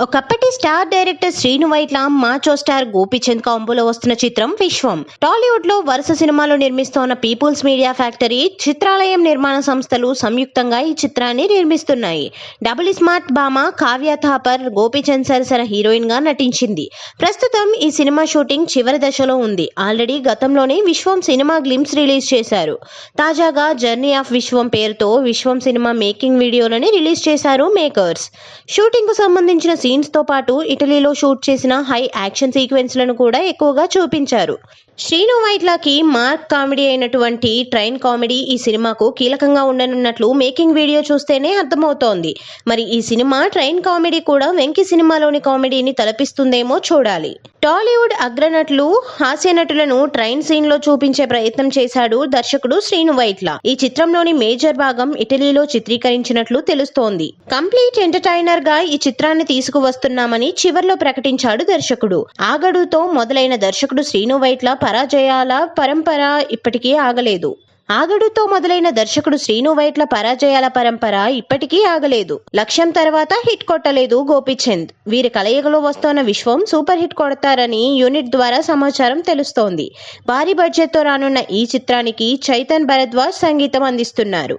ఒకప్పటి star director Srinu Vaitla macho star Gopichand కాంబోలో వస్తున్న చిత్రం విశ్వం. టాలీవుడ్లో వరుస సినిమాలు నిర్మిస్తోన్న పీపుల్స్ మీడియా ఫ్యాక్టరీ చిత్రాలయం నిర్మాణ సంస్థలు సంయుక్తంగా ఈ చిత్రాన్ని నిర్మిస్తున్నాయి. డబుల్ స్మార్ట్ భామ కావ్య థాపర్ గోపీచంద్ సరసన హీరోయిన్గా నటించింది. ప్రస్తుతం ఈ సినిమా షూటింగ్ చివరి దశలో ఉంది. ఆల్రెడీ గతంలోనే విశ్వం సినిమా గ్లిమ్స్ రిలీజ్ చేశారు. తాజాగా జర్నీ ఆఫ్ విశ్వం పేరుతో విశ్వం సినిమా మేకింగ్ వీడియోలని రిలీజ్ చేశారు మేకర్స్. షూటింగ్కు సంబంధించిన సీన్స్తో పాటు ఇటలీలో షూట్ చేసిన హై యాక్షన్ సీక్వెన్స్లను కూడా ఎక్కువగా చూపించారు. శ్రీను వైట్లకి మార్క్ కామెడీ అయినటువంటి ట్రైన్ కామెడీ ఈ సినిమాకు కీలకంగా ఉండనున్నట్లు మేకింగ్ వీడియో చూస్తేనే అర్థమవుతోంది. మరి ఈ సినిమా ట్రైన్ కామెడీ కూడా వెంకి సినిమాలోని కామెడీని తలపిస్తుందేమో చూడాలి. టాలీవుడ్ అగ్రనటులు హాస్యనటులను ట్రైన్ సీన్లో చూపించే ప్రయత్నం చేశాడు దర్శకుడు శ్రీను వైట్ల. ఈ చిత్రంలోని మేజర్ భాగం ఇటలీలో చిత్రీకరించినట్లు తెలుస్తోంది. కంప్లీట్ ఎంటర్టైనర్గా ఈ చిత్రాన్ని తీసుకువస్తున్నామని చివర్లో ప్రకటించాడు దర్శకుడు. ఆగడుతో మొదలైన దర్శకుడు శ్రీను వైట్ల పరాజయాల పరంపర ఇప్పటికీ ఆగలేదు. ఆగడుతో మొదలైన దర్శకుడు శ్రీను వైట్ల పరాజయాల పరంపర ఇప్పటికీ ఆగలేదు. లక్ష్యం తర్వాత హిట్ కొట్టలేదు గోపిచంద్. వీరి కలయికలో వస్తోన్న విశ్వం సూపర్ హిట్ కొడతారని యూనిట్ ద్వారా సమాచారం తెలుస్తోంది. భారీ బడ్జెట్తో రానున్న ఈ చిత్రానికి చైతన్ భరద్వాజ్ సంగీతం అందిస్తున్నారు.